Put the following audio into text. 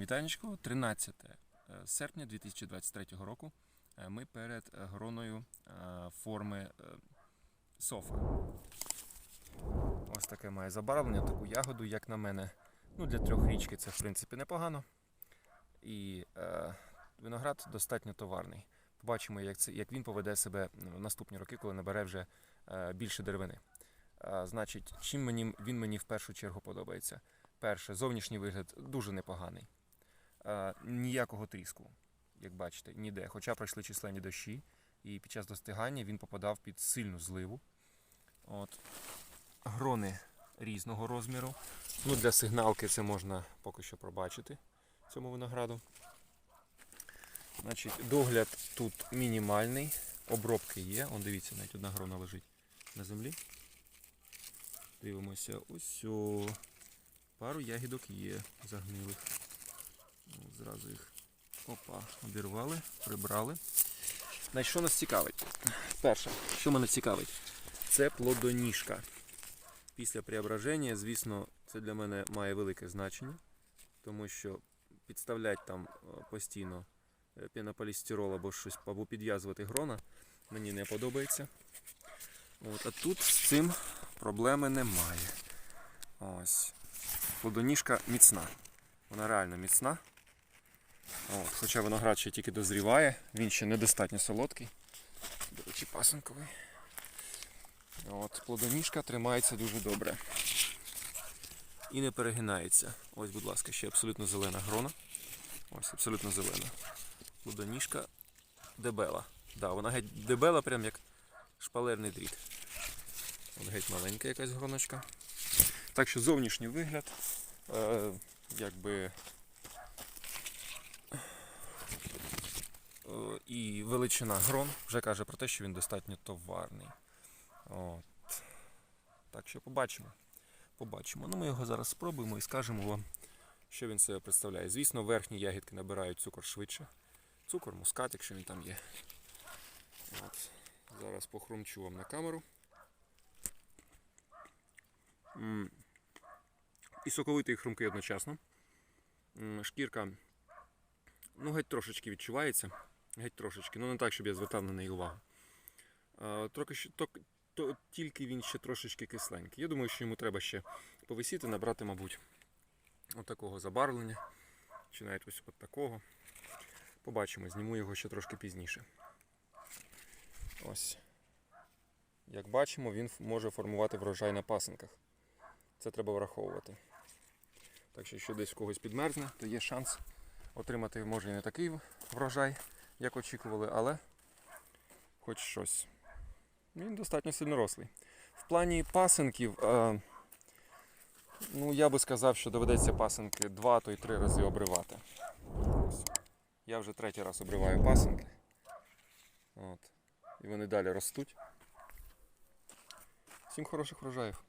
Вітанечко, 13 е, серпня 2023 року. Е, Ми перед гроною е, форми софа. Ось таке має забарвлення, таку ягоду, як на мене. Ну, для трьохрічки це в принципі непогано. І е, виноград достатньо товарний. Побачимо, як, це, як він поведе себе в наступні роки, коли набере вже е, більше деревини. Е, значить, чим мені, він мені в першу чергу подобається? Перше, зовнішній вигляд дуже непоганий. Е, ніякого тріску, як бачите, ніде. Хоча пройшли численні дощі, і під час достигання він попадав під сильну зливу. От. Грони різного розміру. Ну, для сигналки це можна поки що пробачити цьому винограду. Значить, догляд тут мінімальний, обробки є. Он дивіться, навіть одна грона лежить на землі. Дивимося, ось о, пару ягідок є загнилих. Ну, Зразу їх опа, обірвали, прибрали. Значить, що нас цікавить? Перше, що мене цікавить, це плодоніжка. Після преображення, звісно, це для мене має велике значення, тому що підставляти там е, постійно е, пенополістирол або щось, або підв'язувати грона мені не подобається. От, а тут з цим проблеми немає. Ось. Плодоніжка міцна. Вона реально міцна. От, хоча виноград ще тільки дозріває, він ще недостатньо солодкий. До речі, пасинковий. От, плодоніжка тримається дуже добре. І не перегинається. Ось, будь ласка, ще абсолютно зелена грона. Ось, абсолютно зелена. Плодоніжка дебела. Да, вона геть дебела, прям як шпалерний дріт. От геть маленька якась гроночка. Так що зовнішній вигляд, е, якби е, і величина грон вже каже про те, що він достатньо товарний. От. Так що побачимо. Побачимо. Ну, ми його зараз спробуємо і скажемо вам, що він себе представляє. Звісно, верхні ягідки набирають цукор швидше. Цукор, мускат, якщо він там є. От. Зараз похрумчу вам на камеру. І соковитий хрумкий одночасно. Шкірка, ну, геть трошечки відчувається. Геть трошечки. Ну, не так, щоб я звертав на неї увагу. Трохи то, то, тільки він ще трошечки кисленький. Я думаю, що йому треба ще повисіти, набрати, мабуть, от забарвлення. Чи навіть ось от такого. Побачимо, зніму його ще трошки пізніше. Ось. Як бачимо, він може формувати врожай на пасинках. Це треба враховувати. Так що, якщо десь в когось підмерзне, то є шанс отримати, може, і не такий врожай, як очікували, але хоч щось. Він достатньо сильно рослий. В плані пасинків, е, ну я би сказав, що доведеться пасинки два, то й три рази обривати. Ось. Я вже третій раз обриваю пасинки. От. І вони далі ростуть. Всім хороших врожаїв.